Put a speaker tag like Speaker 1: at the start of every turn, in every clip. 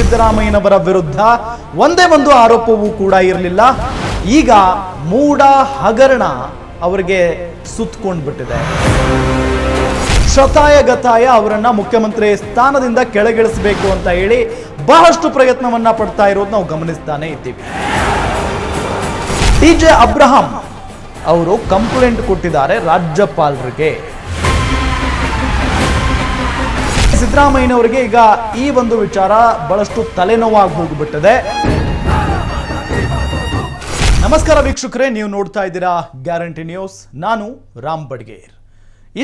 Speaker 1: ಸಿದ್ದರಾಮಯ್ಯನವರ ವಿರುದ್ಧ ಒಂದೇ ಒಂದು ಆರೋಪವೂ ಕೂಡ ಇರಲಿಲ್ಲ. ಈಗ ಮೂಡ ಹಗರಣ ಅವರಿಗೆ ಸುತ್ತಕೊಂಡು ಬಿಟ್ಟಿದೆ ಶತಾಯ ಗತಾಯ ಅವರನ್ನ ಮುಖ್ಯಮಂತ್ರಿ ಸ್ಥಾನದಿಂದ ಕೆಳಗಿಳಿಸಬೇಕು ಅಂತ ಹೇಳಿ ಬಹಳಷ್ಟು ಪ್ರಯತ್ನವನ್ನ ಪಡ್ತಾ ಇರೋದು ನಾವು ಗಮನಿಸ್ತಾನೆ ಇದ್ದೀವಿ. ಡಿ ಜೆ ಅಬ್ರಹಾಂ ಅವರು ಕಂಪ್ಲೇಂಟ್ ಕೊಟ್ಟಿದ್ದಾರೆ ರಾಜ್ಯಪಾಲರಿಗೆ. ಸಿದ್ದರಾಮಯ್ಯನವರಿಗೆ ಈಗ ಈ ಒಂದು ವಿಚಾರ ಬಹಳಷ್ಟು ತಲೆನೋವಾಗಿ ಹೋಗ್ಬಿಟ್ಟಿದೆ. ನಮಸ್ಕಾರ ವೀಕ್ಷಕರೇ, ನೀವು ನೋಡ್ತಾ ಇದ್ದೀರಾ ಗ್ಯಾರಂಟಿ ನ್ಯೂಸ್. ನಾನು ರಾಮ್ ಬಡ್ಗೇರ್.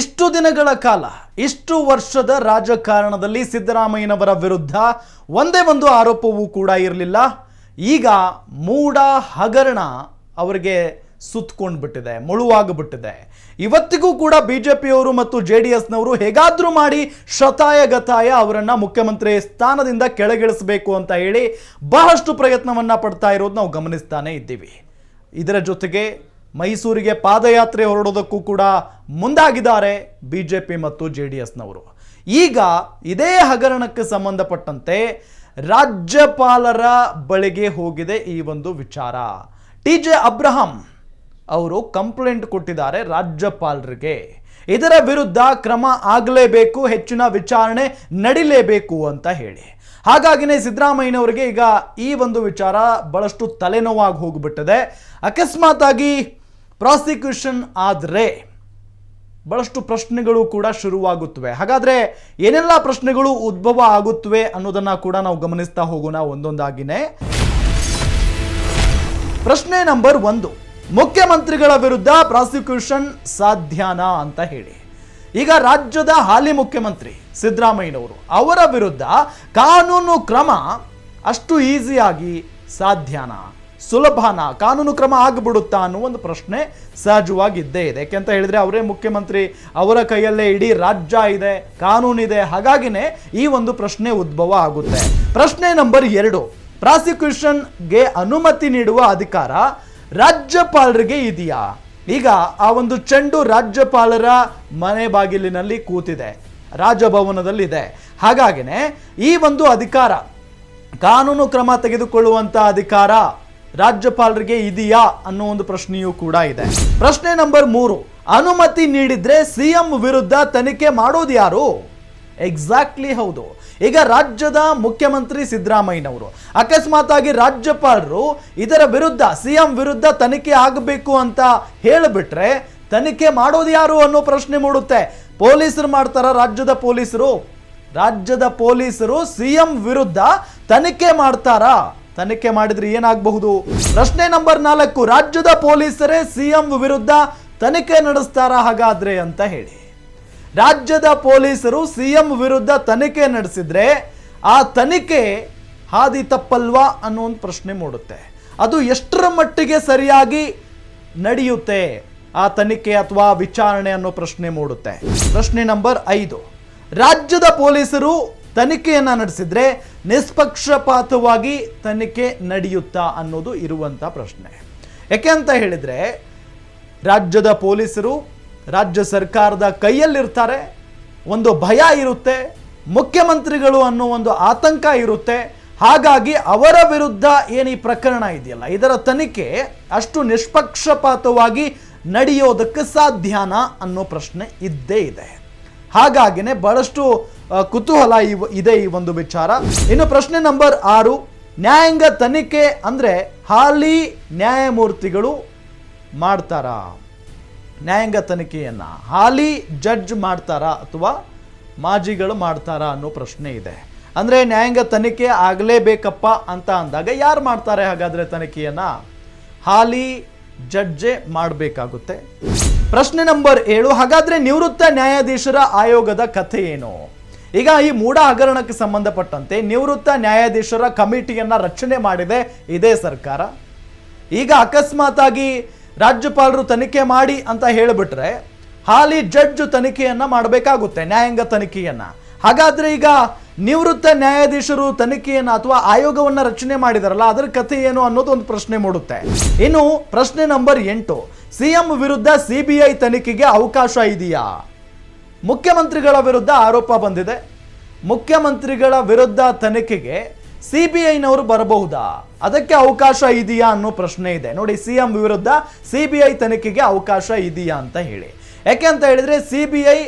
Speaker 1: ಇಷ್ಟು ದಿನಗಳ ಕಾಲ, ಇಷ್ಟು ವರ್ಷದ ರಾಜಕಾರಣದಲ್ಲಿ ಸಿದ್ದರಾಮಯ್ಯನವರ ವಿರುದ್ಧ ಒಂದೇ ಒಂದು ಆರೋಪವೂ ಕೂಡ ಇರಲಿಲ್ಲ. ಈಗ ಮೂಡ ಹಗರಣ ಅವರಿಗೆ ಸುತ್ತಕೊಂಡು ಬಿಟ್ಟಿದೆ ಮುಳುವಾಗ್ಬಿಟ್ಟಿದೆ. ಇವತ್ತಿಗೂ ಕೂಡ ಬಿಜೆಪಿಯವರು ಮತ್ತು ಜೆ ಡಿ ಎಸ್ನವರು ಹೇಗಾದರೂ ಮಾಡಿ ಶತಾಯ ಗತಾಯ ಅವರನ್ನು ಮುಖ್ಯಮಂತ್ರಿ ಸ್ಥಾನದಿಂದ ಕೆಳಗಿಳಿಸಬೇಕು ಅಂತ ಹೇಳಿ ಬಹಳಷ್ಟು ಪ್ರಯತ್ನವನ್ನು ಪಡ್ತಾ ಇರೋದು ನಾವು ಗಮನಿಸ್ತಾನೆ ಇದ್ದೀವಿ. ಇದರ ಜೊತೆಗೆ ಮೈಸೂರಿಗೆ ಪಾದಯಾತ್ರೆ ಹೊರಡೋದಕ್ಕೂ ಕೂಡ ಮುಂದಾಗಿದ್ದಾರೆ ಬಿ ಜೆ ಪಿ ಮತ್ತು ಜೆ ಡಿ ಎಸ್ನವರು ಈಗ ಇದೇ ಹಗರಣಕ್ಕೆ ಸಂಬಂಧಪಟ್ಟಂತೆ ರಾಜ್ಯಪಾಲರ ಬಳಿಗೆ ಹೋಗಿದೆ ಈ ಒಂದು ವಿಚಾರ. ಟಿ ಜೆ ಅಬ್ರಹಾಂ ಅವರು ಕಂಪ್ಲೇಂಟ್ ಕೊಟ್ಟಿದ್ದಾರೆ ರಾಜ್ಯಪಾಲರಿಗೆ. ಇದರ ವಿರುದ್ಧ ಕ್ರಮ ಆಗಲೇಬೇಕು, ಹೆಚ್ಚಿನ ವಿಚಾರಣೆ ನಡಿಲೇಬೇಕು ಅಂತ ಹೇಳಿ. ಹಾಗಾಗಿನೇ ಸಿದ್ದರಾಮಯ್ಯನವರಿಗೆ ಈಗ ಈ ಒಂದು ವಿಚಾರ ಬಹಳಷ್ಟು ತಲೆನೋವಾಗಿ ಹೋಗಿಬಿಟ್ಟಿದೆ. ಅಕಸ್ಮಾತ್ ಆಗಿ ಪ್ರಾಸಿಕ್ಯೂಷನ್ ಆದರೆ ಬಹಳಷ್ಟು ಪ್ರಶ್ನೆಗಳು ಕೂಡ ಶುರುವಾಗುತ್ತವೆ. ಹಾಗಾದರೆ ಏನೆಲ್ಲ ಪ್ರಶ್ನೆಗಳು ಉದ್ಭವ ಆಗುತ್ತವೆ ಅನ್ನೋದನ್ನು ಕೂಡ ನಾವು ಗಮನಿಸ್ತಾ ಹೋಗೋಣ ಒಂದೊಂದಾಗಿನೇ. ಪ್ರಶ್ನೆ ನಂಬರ್ ಒಂದು. ಮುಖ್ಯಮಂತ್ರಿಗಳ ವಿರುದ್ಧ ಪ್ರಾಸಿಕ್ಯೂಷನ್ ಸಾಧ್ಯನಾ ಅಂತ ಹೇಳಿ. ಈಗ ರಾಜ್ಯದ ಹಾಲಿ ಮುಖ್ಯಮಂತ್ರಿ ಸಿದ್ದರಾಮಯ್ಯನವರು ಅವರ ವಿರುದ್ಧ ಕಾನೂನು ಕ್ರಮ ಅಷ್ಟು ಈಸಿಯಾಗಿ ಸಾಧ್ಯನಾ, ಸುಲಭನಾ ಕಾನೂನು ಕ್ರಮ ಆಗಿಬಿಡುತ್ತಾ ಅನ್ನೋ ಒಂದು ಪ್ರಶ್ನೆ ಸಹಜವಾಗಿದ್ದೇ ಇದೆ. ಯಾಕೆಂತ ಹೇಳಿದ್ರೆ ಅವರೇ ಮುಖ್ಯಮಂತ್ರಿ, ಅವರ ಕೈಯಲ್ಲೇ ಇಡೀ ರಾಜ್ಯ ಇದೆ, ಕಾನೂನಿದೆ. ಹಾಗಾಗಿನೇ ಈ ಒಂದು ಪ್ರಶ್ನೆ ಉದ್ಭವ ಆಗುತ್ತೆ. ಪ್ರಶ್ನೆ ನಂಬರ್ ಎರಡು, ಪ್ರಾಸಿಕ್ಯೂಷನ್ಗೆ ಅನುಮತಿ ನೀಡುವ ಅಧಿಕಾರ ರಾಜ್ಯಪಾಲರಿಗೆ ಇದೆಯಾ? ಈಗ ಆ ಒಂದು ಚೆಂಡು ರಾಜ್ಯಪಾಲರ ಮನೆ ಬಾಗಿಲಿನಲ್ಲಿ ಕೂತಿದೆ. ರಾಜಭವನದಲ್ಲಿದೆ. ಹಾಗಾಗಿನೇ ಈ ಒಂದು ಅಧಿಕಾರ, ಕಾನೂನು ಕ್ರಮ ತೆಗೆದುಕೊಳ್ಳುವಂತ ಅಧಿಕಾರ ರಾಜ್ಯಪಾಲರಿಗೆ ಇದೆಯಾ ಅನ್ನೋ ಒಂದು ಪ್ರಶ್ನೆಯೂ ಕೂಡ ಇದೆ. ಪ್ರಶ್ನೆ ನಂಬರ್ ಮೂರು, ಅನುಮತಿ ನೀಡಿದ್ರೆ ಸಿಎಂ ವಿರುದ್ಧ ತನಿಖೆ ಮಾಡೋದು ಯಾರು? ಎಕ್ಸಾಕ್ಟ್ಲಿ ಹೌದು. ಈಗ ರಾಜ್ಯದ ಮುಖ್ಯಮಂತ್ರಿ ಸಿದ್ದರಾಮಯ್ಯನವರು ಅಕಸ್ಮಾತ್ ಆಗಿ ರಾಜ್ಯಪಾಲರು ಇದರ ವಿರುದ್ಧ, ಸಿಎಂ ವಿರುದ್ಧ ತನಿಖೆ ಆಗಬೇಕು ಅಂತ ಹೇಳಿಬಿಟ್ರೆ ತನಿಖೆ ಮಾಡೋದು ಯಾರು ಅನ್ನೋ ಪ್ರಶ್ನೆ ಮೂಡುತ್ತೆ. ಪೊಲೀಸರು ಮಾಡ್ತಾರ ರಾಜ್ಯದ ಪೊಲೀಸರು? ರಾಜ್ಯದ ಪೊಲೀಸರು ಸಿಎಂ ವಿರುದ್ಧ ತನಿಖೆ ಮಾಡ್ತಾರಾ? ತನಿಖೆ ಮಾಡಿದ್ರೆ ಏನಾಗಬಹುದು? ಪ್ರಶ್ನೆ ನಂಬರ್ ನಾಲ್ಕು, ರಾಜ್ಯದ ಪೊಲೀಸರೇ ಸಿಎಂ ವಿರುದ್ಧ ತನಿಖೆ ನಡೆಸ್ತಾರಾ ಹಾಗಾದ್ರೆ ಅಂತ ಹೇಳಿ. ರಾಜ್ಯದ ಪೊಲೀಸರು ಸಿಎಂ ವಿರುದ್ಧ ತನಿಖೆ ನಡೆಸಿದ್ರೆ ಆ ತನಿಖೆ ಹಾದಿ ತಪ್ಪಲ್ವಾ ಅನ್ನೋ ಒಂದು ಪ್ರಶ್ನೆ ಮೂಡುತ್ತೆ. ಅದು ಎಷ್ಟರ ಮಟ್ಟಿಗೆ ಸರಿಯಾಗಿ ನಡೆಯುತ್ತೆ ಆ ತನಿಖೆ ಅಥವಾ ವಿಚಾರಣೆ ಅನ್ನೋ ಪ್ರಶ್ನೆ ಮೂಡುತ್ತೆ. ಪ್ರಶ್ನೆ ನಂಬರ್ ಐದು. ರಾಜ್ಯದ ಪೊಲೀಸರು ತನಿಖೆಯನ್ನು ನಡೆಸಿದ್ರೆ ನಿಷ್ಪಕ್ಷಪಾತವಾಗಿ ತನಿಖೆ ನಡೆಯುತ್ತಾ ಅನ್ನೋದು ಇರುವಂಥ ಪ್ರಶ್ನೆ. ಯಾಕೆ ಅಂತ ಹೇಳಿದರೆ, ರಾಜ್ಯದ ಪೊಲೀಸರು ರಾಜ್ಯ ಸರ್ಕಾರದ ಕೈಯಲ್ಲಿರ್ತಾರೆ. ಒಂದು ಭಯ ಇರುತ್ತೆ, ಮುಖ್ಯಮಂತ್ರಿಗಳು ಅನ್ನೋ ಒಂದು ಆತಂಕ ಇರುತ್ತೆ. ಹಾಗಾಗಿ ಅವರ ವಿರುದ್ಧ ಏನು ಈ ಪ್ರಕರಣ ಇದೆಯಲ್ಲ, ಇದರ ತನಿಖೆ ಅಷ್ಟು ನಿಷ್ಪಕ್ಷಪಾತವಾಗಿ ನಡೆಯೋದಕ್ಕೆ ಸಾಧ್ಯನಾ ಅನ್ನೋ ಪ್ರಶ್ನೆ ಇದ್ದೇ ಇದೆ. ಹಾಗಾಗಿನೇ ಬಹಳಷ್ಟು ಕುತೂಹಲ ಇದೆ ಈ ಒಂದು ವಿಚಾರ. ಇನ್ನು ಪ್ರಶ್ನೆ ನಂಬರ್ ಆರು, ನ್ಯಾಯಾಂಗ ತನಿಖೆ ಅಂದರೆ ಹಾಲಿ ನ್ಯಾಯಮೂರ್ತಿಗಳು ಮಾಡ್ತಾರಾ? ನ್ಯಾಯಾಂಗ ತನಿಖೆಯನ್ನು ಹಾಲಿ ಜಡ್ಜ್ ಮಾಡ್ತಾರಾ ಅಥವಾ ಮಾಜಿಗಳು ಮಾಡ್ತಾರಾ ಅನ್ನೋ ಪ್ರಶ್ನೆ ಇದೆ. ಅಂದರೆ ನ್ಯಾಯಾಂಗ ತನಿಖೆ ಆಗಲೇಬೇಕಪ್ಪ ಅಂತ ಅಂದಾಗ ಯಾರು ಮಾಡ್ತಾರೆ ಹಾಗಾದರೆ ತನಿಖೆಯನ್ನು? ಹಾಲಿ ಜಡ್ಜೆ ಮಾಡಬೇಕಾಗುತ್ತೆ. ಪ್ರಶ್ನೆ ನಂಬರ್ ಏಳು, ಹಾಗಾದರೆ ನಿವೃತ್ತ ನ್ಯಾಯಾಧೀಶರ ಆಯೋಗದ ಕಥೆ ಏನು? ಈಗ ಈ ಮೂಢ ಹಗರಣಕ್ಕೆ ಸಂಬಂಧಪಟ್ಟಂತೆ ನಿವೃತ್ತ ನ್ಯಾಯಾಧೀಶರ ಕಮಿಟಿಯನ್ನು ರಚನೆ ಮಾಡಿದೆ ಇದೇ ಸರ್ಕಾರ. ಈಗ ಅಕಸ್ಮಾತ್ ಆಗಿ ರಾಜ್ಯಪಾಲರು ತನಿಖೆ ಮಾಡಿ ಅಂತ ಹೇಳಿಬಿಟ್ರೆ ಹಾಲಿ ಜಡ್ಜ್ ತನಿಖೆಯನ್ನ ಮಾಡಬೇಕಾಗುತ್ತೆ, ನ್ಯಾಯಾಂಗ ತನಿಖೆಯನ್ನ. ಹಾಗಾದ್ರೆ ಈಗ ನಿವೃತ್ತ ನ್ಯಾಯಾಧೀಶರು ತನಿಖೆಯನ್ನ ಅಥವಾ ಆಯೋಗವನ್ನ ರಚನೆ ಮಾಡಿದಾರಲ್ಲ, ಅದರ ಕಥೆ ಏನು ಅನ್ನೋದು ಒಂದು ಪ್ರಶ್ನೆ ಮೂಡುತ್ತೆ. ಇನ್ನು ಪ್ರಶ್ನೆ ನಂಬರ್ ಎಂಟು, ಸಿಎಂ ವಿರುದ್ಧ ಸಿಬಿಐ ತನಿಖೆಗೆ ಅವಕಾಶ ಇದೆಯಾ? ಮುಖ್ಯಮಂತ್ರಿಗಳ ವಿರುದ್ಧ ಆರೋಪ ಬಂದಿದೆ. ಮುಖ್ಯಮಂತ್ರಿಗಳ ವಿರುದ್ಧ ತನಿಖೆಗೆ ಸಿ ಬಿ ಬರಬಹುದಾ? ಅದಕ್ಕೆ ಅವಕಾಶ ಇದೆಯಾ ಅನ್ನೋ ಪ್ರಶ್ನೆ ಇದೆ. ನೋಡಿ ಸಿ ಎಂ ವಿರುದ್ಧ ಸಿ ತನಿಖೆಗೆ ಅವಕಾಶ ಇದೆಯಾ ಅಂತ ಹೇಳಿ. ಯಾಕೆ ಅಂತ ಹೇಳಿದ್ರೆ ಸಿ ಬಿ ಐ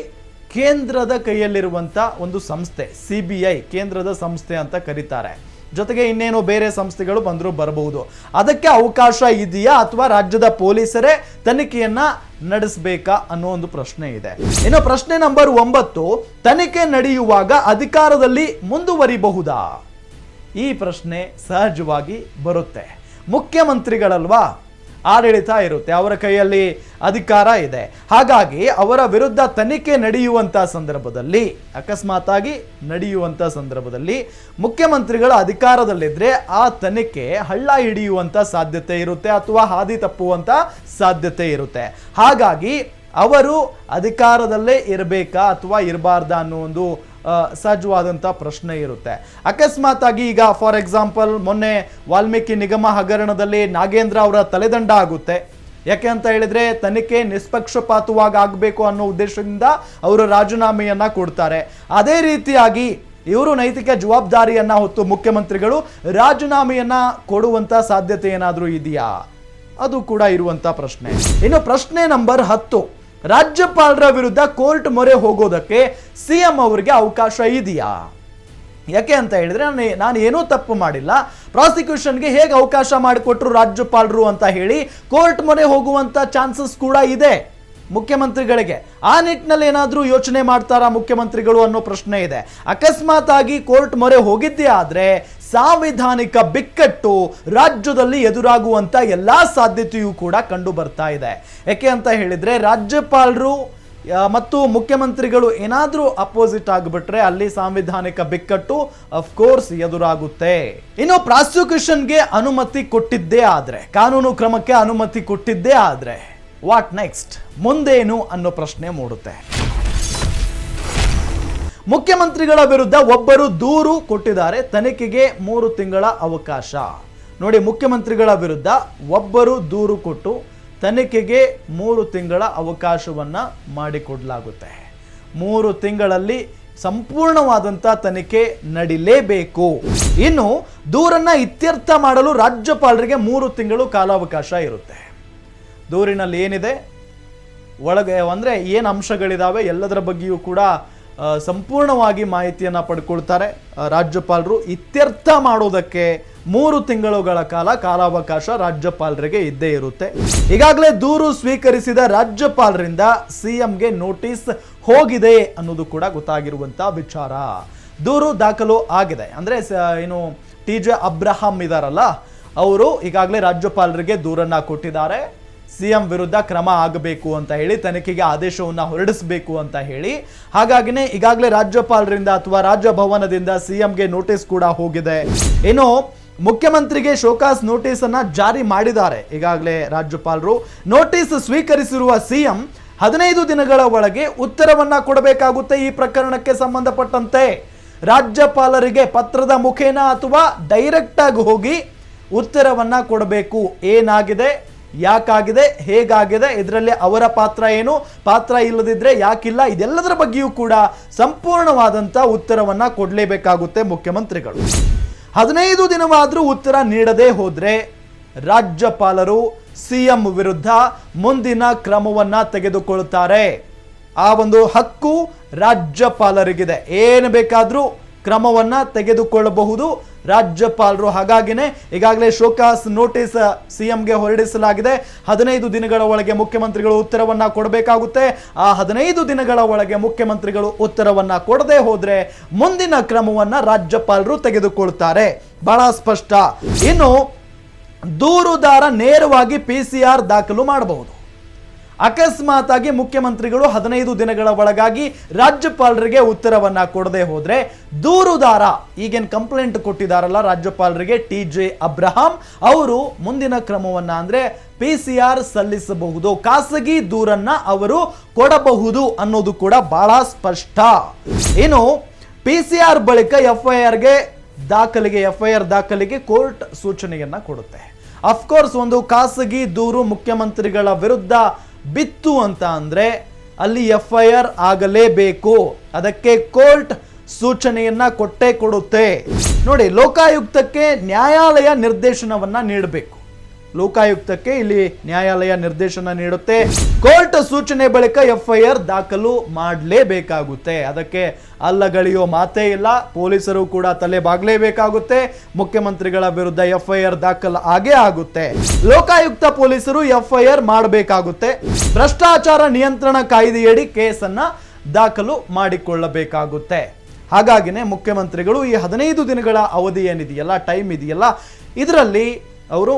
Speaker 1: ಕೇಂದ್ರದ ಕೈಯಲ್ಲಿರುವಂಥ ಒಂದು ಸಂಸ್ಥೆ ಸಿ ಬಿ ಐ ಕೇಂದ್ರದ ಸಂಸ್ಥೆ ಅಂತ ಕರೀತಾರೆ. ಜೊತೆಗೆ ಇನ್ನೇನು ಬೇರೆ ಸಂಸ್ಥೆಗಳು ಬಂದರೂ ಬರಬಹುದು. ಅದಕ್ಕೆ ಅವಕಾಶ ಇದೆಯಾ ಅಥವಾ ರಾಜ್ಯದ ಪೊಲೀಸರೇ ತನಿಖೆಯನ್ನ ನಡೆಸಬೇಕಾ ಅನ್ನೋ ಒಂದು ಪ್ರಶ್ನೆ ಇದೆ. ಇನ್ನು ಪ್ರಶ್ನೆ ನಂಬರ್ ಒಂಬತ್ತು, ತನಿಖೆ ನಡೆಯುವಾಗ ಅಧಿಕಾರದಲ್ಲಿ ಮುಂದುವರಿಬಹುದಾ? ಈ ಪ್ರಶ್ನೆ ಸಹಜವಾಗಿ ಬರುತ್ತೆ. ಮುಖ್ಯಮಂತ್ರಿಗಳಲ್ವಾ? ಆಡಳಿತ ಇರುತ್ತೆ, ಅವರ ಕೈಯಲ್ಲಿ ಅಧಿಕಾರ ಇದೆ. ಹಾಗಾಗಿ ಅವರ ವಿರುದ್ಧ ತನಿಖೆ ನಡೆಯುವಂಥ ಸಂದರ್ಭದಲ್ಲಿ ಅಕಸ್ಮಾತಾಗಿ ನಡೆಯುವಂಥ ಸಂದರ್ಭದಲ್ಲಿ ಮುಖ್ಯಮಂತ್ರಿಗಳ ಅಧಿಕಾರದಲ್ಲಿದ್ದರೆ ಆ ತನಿಖೆ ಹಳ್ಳ ಹಿಡಿಯುವಂಥ ಸಾಧ್ಯತೆ ಇರುತ್ತೆ ಅಥವಾ ಹಾದಿ ತಪ್ಪುವಂಥ ಸಾಧ್ಯತೆ ಇರುತ್ತೆ. ಹಾಗಾಗಿ ಅವರು ಅಧಿಕಾರದಲ್ಲೇ ಇರಬೇಕಾ ಅಥವಾ ಇರಬಾರ್ದಾ ಅನ್ನೋ ಒಂದು ಸಹಜವಾದಂಥ ಪ್ರಶ್ನೆ ಇರುತ್ತೆ. ಅಕಸ್ಮಾತ್ ಆಗಿ ಈಗ ಫಾರ್ ಎಕ್ಸಾಂಪಲ್ ಮೊನ್ನೆ ವಾಲ್ಮೀಕಿ ನಿಗಮ ಹಗರಣದಲ್ಲಿ ನಾಗೇಂದ್ರ ಅವರ ತಲೆದಂಡ ಆಗುತ್ತೆ. ಯಾಕೆ ಅಂತ ಹೇಳಿದ್ರೆ ತನಿಖೆ ನಿಷ್ಪಕ್ಷಪಾತವಾಗಿ ಆಗಬೇಕು ಅನ್ನೋ ಉದ್ದೇಶದಿಂದ ಅವರು ರಾಜೀನಾಮೆಯನ್ನ ಕೊಡ್ತಾರೆ. ಅದೇ ರೀತಿಯಾಗಿ ಇವರು ನೈತಿಕ ಜವಾಬ್ದಾರಿಯನ್ನ ಹೊತ್ತು ಮುಖ್ಯಮಂತ್ರಿಗಳು ರಾಜೀನಾಮೆಯನ್ನ ಕೊಡುವಂತ ಸಾಧ್ಯತೆ ಏನಾದರೂ ಇದೆಯಾ? ಅದು ಕೂಡ ಇರುವಂತ ಪ್ರಶ್ನೆ. ಇನ್ನು ಪ್ರಶ್ನೆ ನಂಬರ್ ಹತ್ತು. ರಾಜ್ಯಪಾಲರ ವಿರುದ್ಧ ಕೋರ್ಟ್ ಮೊರೆ ಹೋಗೋದಕ್ಕೆ ಸಿಎಂ ಅವರಿಗೆ ಅವಕಾಶ ಇದೆಯಾ? ಯಾಕೆ ಅಂತ ಹೇಳಿದ್ರೆ ನಾನು ನಾನು ಏನೂ ತಪ್ಪು ಮಾಡಿಲ್ಲ. ಪ್ರಾಸಿಕ್ಯೂಷನ್ಗೆ ಹೇಗೆ ಅವಕಾಶ ಮಾಡಿಕೊಟ್ರು ರಾಜ್ಯಪಾಲರು ಅಂತ ಹೇಳಿ ಕೋರ್ಟ್ ಮೊರೆ ಹೋಗುವಂತ ಚಾನ್ಸಸ್ ಕೂಡ ಇದೆ ಮುಖ್ಯಮಂತ್ರಿಗಳಿಗೆ. ಆ ನಿಟ್ಟಿನಲ್ಲಿ ಏನಾದರೂ ಯೋಚನೆ ಮಾಡ್ತಾರಾ ಮುಖ್ಯಮಂತ್ರಿಗಳು ಅನ್ನೋ ಪ್ರಶ್ನೆ ಇದೆ. ಅಕಸ್ಮಾತ್ ಆಗಿ ಕೋರ್ಟ್ ಮೊರೆ ಹೋಗಿದ್ದೇ ಆದ್ರೆ ಸಾಂವಿಧಾನಿಕ ಬಿಕ್ಕಟ್ಟು ರಾಜ್ಯದಲ್ಲಿ ಎದುರಾಗುವಂಥ ಎಲ್ಲ ಸಾಧ್ಯತೆಯೂ ಕೂಡ ಕಂಡು ಬರ್ತಾ ಇದೆ. ಯಾಕೆ ಅಂತ ಹೇಳಿದರೆ ರಾಜ್ಯಪಾಲರು ಮತ್ತು ಮುಖ್ಯಮಂತ್ರಿಗಳು ಏನಾದರೂ ಅಪೋಸಿಟ್ ಆಗಿಬಿಟ್ರೆ ಅಲ್ಲಿ ಸಾಂವಿಧಾನಿಕ ಬಿಕ್ಕಟ್ಟು ಅಫ್ಕೋರ್ಸ್ ಎದುರಾಗುತ್ತೆ. ಇನ್ನು ಪ್ರಾಸಿಕ್ಯೂಷನ್ಗೆ ಅನುಮತಿ ಕೊಟ್ಟಿದ್ದೇ ಆದರೆ, ಕಾನೂನು ಕ್ರಮಕ್ಕೆ ಅನುಮತಿ ಕೊಟ್ಟಿದ್ದೇ ಆದರೆ ವಾಟ್ ನೆಕ್ಸ್ಟ್ ಮುಂದೇನು ಅನ್ನೋ ಪ್ರಶ್ನೆ ಮೂಡುತ್ತೆ. ಮುಖ್ಯಮಂತ್ರಿಗಳ ವಿರುದ್ಧ ಒಬ್ಬರು ದೂರು ಕೊಟ್ಟಿದ್ದಾರೆ. ತನಿಖೆಗೆ ಮೂರು ತಿಂಗಳ ಅವಕಾಶ. ನೋಡಿ, ಮುಖ್ಯಮಂತ್ರಿಗಳ ವಿರುದ್ಧ ಒಬ್ಬರು ದೂರು ಕೊಟ್ಟು ತನಿಖೆಗೆ ಮೂರು ತಿಂಗಳ ಅವಕಾಶವನ್ನು ಮಾಡಿಕೊಡಲಾಗುತ್ತೆ. ಮೂರು ತಿಂಗಳಲ್ಲಿ ಸಂಪೂರ್ಣವಾದಂಥ ತನಿಖೆ ನಡಿಲೇಬೇಕು. ಇನ್ನು ದೂರನ್ನು ಇತ್ಯರ್ಥ ಮಾಡಲು ರಾಜ್ಯಪಾಲರಿಗೆ ಮೂರು ತಿಂಗಳು ಕಾಲಾವಕಾಶ ಇರುತ್ತೆ. ದೂರಿನಲ್ಲಿ ಏನಿದೆ? ಒಳಗೆ ಅಂದರೆ ಏನು ಅಂಶಗಳಿದಾವೆ? ಎಲ್ಲದರ ಬಗ್ಗೆಯೂ ಕೂಡ ಸಂಪೂರ್ಣವಾಗಿ ಮಾಹಿತಿಯನ್ನು ಪಡ್ಕೊಳ್ತಾರೆ. ರಾಜ್ಯಪಾಲರು ಇತ್ಯರ್ಥ ಮಾಡೋದಕ್ಕೆ ಮೂರು ತಿಂಗಳುಗಳ ಕಾಲ ಕಾಲಾವಕಾಶ ರಾಜ್ಯಪಾಲರಿಗೆ ಇದ್ದೇ ಇರುತ್ತೆ. ಈಗಾಗಲೇ ದೂರು ಸ್ವೀಕರಿಸಿದ ರಾಜ್ಯಪಾಲರಿಂದ ಸಿಎಂಗೆ ನೋಟಿಸ್ ಹೋಗಿದೆ ಅನ್ನೋದು ಕೂಡ ಗೊತ್ತಾಗಿರುವಂಥ ವಿಚಾರ. ದೂರು ದಾಖಲು ಆಗಿದೆ. ಅಂದರೆ ಏನು, ಟಿ ಜೆ ಅಬ್ರಹಾಂ ಇದಾರಲ್ಲ, ಅವರು ಈಗಾಗಲೇ ರಾಜ್ಯಪಾಲರಿಗೆ ದೂರನ್ನ ಕೊಟ್ಟಿದ್ದಾರೆ. ಸಿಎಂ ವಿರುದ್ಧ ಕ್ರಮ ಆಗಬೇಕು ಅಂತ ಹೇಳಿ, ತನಿಖೆಗೆ ಆದೇಶವನ್ನು ಹೊರಡಿಸಬೇಕು ಅಂತ ಹೇಳಿ. ಹಾಗಾಗಿನೇ ಈಗಾಗಲೇ ರಾಜ್ಯಪಾಲರಿಂದ ಅಥವಾ ರಾಜ್ಯಭವನದಿಂದ ಸಿಎಂಗೆ ನೋಟಿಸ್ ಕೂಡ ಹೋಗಿದೆ. ಇನ್ನು ಮುಖ್ಯಮಂತ್ರಿಗೆ ಶೋಕಾಸ್ ನೋಟಿಸ್ ಅನ್ನ ಜಾರಿ ಮಾಡಿದ್ದಾರೆ ಈಗಾಗಲೇ ರಾಜ್ಯಪಾಲರು. ನೋಟಿಸ್ ಸ್ವೀಕರಿಸಿರುವ ಸಿಎಂ ಹದಿನೈದು ದಿನಗಳ ಒಳಗೆ ಉತ್ತರವನ್ನ ಕೊಡಬೇಕಾಗುತ್ತೆ ಈ ಪ್ರಕರಣಕ್ಕೆ ಸಂಬಂಧಪಟ್ಟಂತೆ. ರಾಜ್ಯಪಾಲರಿಗೆ ಪತ್ರದ ಮುಖೇನ ಅಥವಾ ಡೈರೆಕ್ಟ್ ಆಗಿ ಹೋಗಿ ಉತ್ತರವನ್ನ ಕೊಡಬೇಕು. ಏನಾಗಿದೆ? ಯಾಕಾಗಿದೆ? ಹೇಗಾಗಿದೆ? ಇದರಲ್ಲಿ ಅವರ ಪಾತ್ರ ಏನು? ಪಾತ್ರ ಇಲ್ಲದಿದ್ರೆ ಯಾಕಿಲ್ಲ? ಇದೆಲ್ಲದರ ಬಗ್ಗೆಯೂ ಕೂಡ ಸಂಪೂರ್ಣವಾದಂಥ ಉತ್ತರವನ್ನು ಕೊಡಲೇಬೇಕಾಗುತ್ತೆ ಮುಖ್ಯಮಂತ್ರಿಗಳು. ಹದಿನೈದು ದಿನವಾದರೂ ಉತ್ತರ ನೀಡದೇ ಹೋದರೆ ರಾಜ್ಯಪಾಲರು ಸಿಎಂ ವಿರುದ್ಧ ಮುಂದಿನ ಕ್ರಮವನ್ನ ತೆಗೆದುಕೊಳ್ಳುತ್ತಾರೆ ಆ ಒಂದು ಹಕ್ಕು ರಾಜ್ಯಪಾಲರಿಗಿದೆ. ಏನು ಬೇಕಾದರೂ ಕ್ರಮವನ್ನ ತೆಗೆದುಕೊಳ್ಳಬಹುದು. ರಾಜ್ಯಪಾಲರು. ಹಾಗಾಗಿನೇ ಈಗಾಗಲೇ ಶೋಕಾಸ್ ನೋಟಿಸ್ ಸಿಎಂಗೆ ಹೊರಡಿಸಲಾಗಿದೆ. ಹದಿನೈದು ದಿನಗಳ ಒಳಗೆ ಮುಖ್ಯಮಂತ್ರಿಗಳು ಉತ್ತರವನ್ನ ಕೊಡಬೇಕಾಗುತ್ತೆ. ಆ ಹದಿನೈದು ದಿನಗಳ ಒಳಗೆ ಮುಖ್ಯಮಂತ್ರಿಗಳು ಉತ್ತರವನ್ನ ಕೊಡದೆ ಹೋದ್ರೆ ಮುಂದಿನ ಕ್ರಮವನ್ನ ರಾಜ್ಯಪಾಲರು ತೆಗೆದುಕೊಳ್ತಾರೆ. ಬಹಳ ಸ್ಪಷ್ಟ. ಇನ್ನು ದೂರುದಾರ ನೇರವಾಗಿ ಪಿ ದಾಖಲು ಮಾಡಬಹುದು. ಅಕಸ್ಮಾತ್ ಆಗಿ ಮುಖ್ಯಮಂತ್ರಿಗಳು ಹದಿನೈದು ದಿನಗಳ ಒಳಗಾಗಿ ರಾಜ್ಯಪಾಲರಿಗೆ ಉತ್ತರವನ್ನ ಕೊಡದೆ ಹೋದ್ರೆ ದೂರುದಾರ ಈಗೇನು ಕಂಪ್ಲೇಂಟ್ ಕೊಟ್ಟಿದಾರಲ್ಲ ರಾಜ್ಯಪಾಲರಿಗೆ ಟಿ ಜೆ ಅಬ್ರಹಾಂ, ಅವರು ಮುಂದಿನ ಕ್ರಮವನ್ನ ಅಂದ್ರೆ ಪಿ ಸಿ ಆರ್ ಸಲ್ಲಿಸಬಹುದು, ಖಾಸಗಿ ದೂರನ್ನ ಅವರು ಕೊಡಬಹುದು ಅನ್ನೋದು ಕೂಡ ಬಹಳ ಸ್ಪಷ್ಟ. ಇನ್ನು ಪಿ ಸಿ ಆರ್ ಬಳಿಕ ಎಫ್ ಐ ಆರ್ಗೆ ದಾಖಲಿಗೆ ಆರ್ ದಾಖಲಿಗೆ ಕೋರ್ಟ್ ಸೂಚನೆಯನ್ನ ಕೊಡುತ್ತೆ. ಅಫ್ಕೋರ್ಸ್ ಒಂದು ಖಾಸಗಿ ದೂರು ಮುಖ್ಯಮಂತ್ರಿಗಳ ವಿರುದ್ಧ ಬಿತ್ತು ಅಂತ ಅಂದರೆ ಅಲ್ಲಿ ಎಫ್ ಐ ಆರ್ ಆಗಲೇಬೇಕು. ಅದಕ್ಕೆ ಕೋರ್ಟ್ ಸೂಚನೆಯನ್ನ ಕೊಟ್ಟೇ ಕೊಡುತ್ತೆ. ನೋಡಿ, ಲೋಕಾಯುಕ್ತಕ್ಕೆ ನ್ಯಾಯಾಲಯ ನಿರ್ದೇಶನವನ್ನ ನೀಡಬೇಕು. ಲೋಕಾಯುಕ್ತಕ್ಕೆ ಇಲ್ಲಿ ನ್ಯಾಯಾಲಯ ನಿರ್ದೇಶನ ನೀಡುತ್ತೆ. ಕೋರ್ಟ್ ಸೂಚನೆ ಬಳಿಕ ಎಫ್ಐಆರ್ ದಾಖಲು ಮಾಡಲೇಬೇಕಾಗುತ್ತೆ. ಅದಕ್ಕೆ ಅಲ್ಲಗಳಿಯೋ ಮಾತೇ ಇಲ್ಲ. ಪೊಲೀಸರು ಕೂಡ ತಲೆ ಬಾಗಲೇಬೇಕಾಗುತ್ತೆ. ಮುಖ್ಯಮಂತ್ರಿಗಳ ವಿರುದ್ಧ ಎಫ್ಐಆರ್ ದಾಖಲು ಆಗೇ ಆಗುತ್ತೆ. ಲೋಕಾಯುಕ್ತ ಪೊಲೀಸರು ಎಫ್ಐಆರ್ ಮಾಡಬೇಕಾಗುತ್ತೆ. ಭ್ರಷ್ಟಾಚಾರ ನಿಯಂತ್ರಣ ಕಾಯ್ದೆಯಡಿ ಕೇಸನ್ನ ದಾಖಲು ಮಾಡಿಕೊಳ್ಳಬೇಕಾಗುತ್ತೆ. ಹಾಗಾಗಿನೇ ಮುಖ್ಯಮಂತ್ರಿಗಳು ಈ ಹದಿನೈದು ದಿನಗಳ ಅವಧಿ ಏನಿದೆಯಲ್ಲ ಟೈಮ್ ಇದೆಯಲ್ಲ, ಇದರಲ್ಲಿ ಅವರು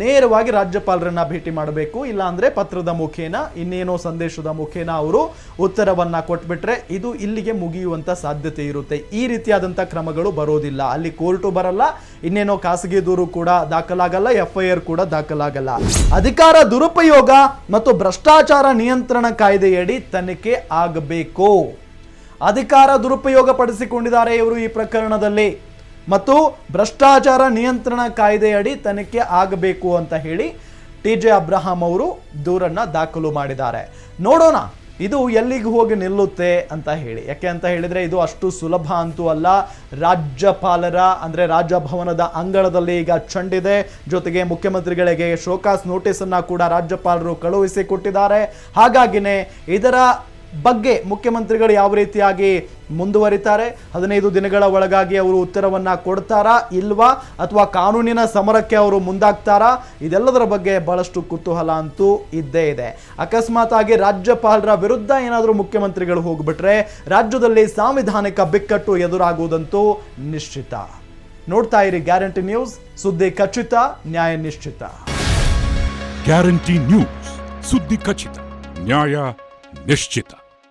Speaker 1: ನೇರವಾಗಿ ರಾಜ್ಯಪಾಲರನ್ನ ಭೇಟಿ ಮಾಡಬೇಕು ಇಲ್ಲ ಅಂದ್ರೆ ಪತ್ರದ ಮುಖೇನ, ಇನ್ನೇನೋ ಸಂದೇಶದ ಮುಖೇನ ಅವರು ಉತ್ತರವನ್ನ ಕೊಟ್ಬಿಟ್ರೆ ಇದು ಇಲ್ಲಿಗೆ ಮುಗಿಯುವಂತ ಸಾಧ್ಯತೆ ಇರುತ್ತೆ. ಈ ರೀತಿಯಾದಂಥ ಕ್ರಮಗಳು ಬರೋದಿಲ್ಲ. ಅಲ್ಲಿ ಕೋರ್ಟು ಬರಲ್ಲ, ಇನ್ನೇನೋ ಖಾಸಗಿ ದೂರು ಕೂಡ ದಾಖಲಾಗಲ್ಲ ಎಫ್ ಐ ಆರ್ ಕೂಡ ದಾಖಲಾಗಲ್ಲ. ಅಧಿಕಾರ ದುರುಪಯೋಗ ಮತ್ತು ಭ್ರಷ್ಟಾಚಾರ ನಿಯಂತ್ರಣ ಕಾಯ್ದೆಯಡಿ ತನಿಖೆ ಆಗಬೇಕು. ಅಧಿಕಾರ ದುರುಪಯೋಗ ಪಡಿಸಿಕೊಂಡಿದ್ದಾರೆ ಇವರು ಈ ಪ್ರಕರಣದಲ್ಲಿ. ಮತ್ತು ಭ್ರಷ್ಟಾಚಾರ ನಿಯಂತ್ರಣ ಕಾಯ್ದೆಯಡಿ ತನಿಖೆ ಆಗಬೇಕು ಅಂತ ಹೇಳಿ ಟಿ ಜೆ ಅಬ್ರಹಾಂ ಅವರು ದೂರನ್ನ ದಾಖಲು ಮಾಡಿದ್ದಾರೆ. ನೋಡೋಣ, ಇದು ಎಲ್ಲಿಗೆ ಹೋಗಿ ನಿಲ್ಲುತ್ತೆ ಅಂತ ಹೇಳಿ. ಯಾಕೆ ಅಂತ ಹೇಳಿದ್ರೆ ಇದು ಅಷ್ಟು ಸುಲಭ ಅಂತೂ ಅಲ್ಲ. ರಾಜ್ಯಪಾಲರ, ಅಂದ್ರೆ ರಾಜಭವನದ ಅಂಗಳದಲ್ಲಿ ಈಗ ಚಂಡಿದೆ. ಜೊತೆಗೆ ಮುಖ್ಯಮಂತ್ರಿಗಳಿಗೆ ಶೋಕಾಸ್ ನೋಟಿಸ್ ಅನ್ನ ಕೂಡ ರಾಜ್ಯಪಾಲರು ಕಳುಹಿಸಿ ಕೊಟ್ಟಿದ್ದಾರೆ. ಹಾಗಾಗಿನೇ ಇದರ ಬಗ್ಗೆ ಮುಖ್ಯಮಂತ್ರಿಗಳು ಯಾವ ರೀತಿಯಾಗಿ ಮುಂದುವರಿತಾರೆ? ಹದಿನೈದು ದಿನಗಳ ಒಳಗಾಗಿ ಅವರು ಉತ್ತರವನ್ನ ಕೊಡ್ತಾರಾ ಇಲ್ವಾ? ಅಥವಾ ಕಾನೂನಿನ ಸಮರಕ್ಕೆ ಅವರು ಮುಂದಾಗ್ತಾರಾ? ಇದೆಲ್ಲದರ ಬಗ್ಗೆ ಬಹಳಷ್ಟು ಕುತೂಹಲ ಅಂತೂ ಇದ್ದೇ ಇದೆ. ಅಕಸ್ಮಾತ್ ಆಗಿ ರಾಜ್ಯಪಾಲರ ವಿರುದ್ಧ ಏನಾದರೂ ಮುಖ್ಯಮಂತ್ರಿಗಳು ಹೋಗ್ಬಿಟ್ರೆ ರಾಜ್ಯದಲ್ಲಿ ಸಾಂವಿಧಾನಿಕ ಬಿಕ್ಕಟ್ಟು ಎದುರಾಗುವುದಂತೂ ನಿಶ್ಚಿತ. ನೋಡ್ತಾ ಇರಿ ಗ್ಯಾರಂಟಿ ನ್ಯೂಸ್, ಸುದ್ದಿ ಖಚಿತ, ನ್ಯಾಯ ನಿಶ್ಚಿತ.
Speaker 2: ಗ್ಯಾರಂಟಿ ನ್ಯೂಸ್, ಸುದ್ದಿ ಖಚಿತ, ನ್ಯಾಯ ನಿಶ್ಚಿತ.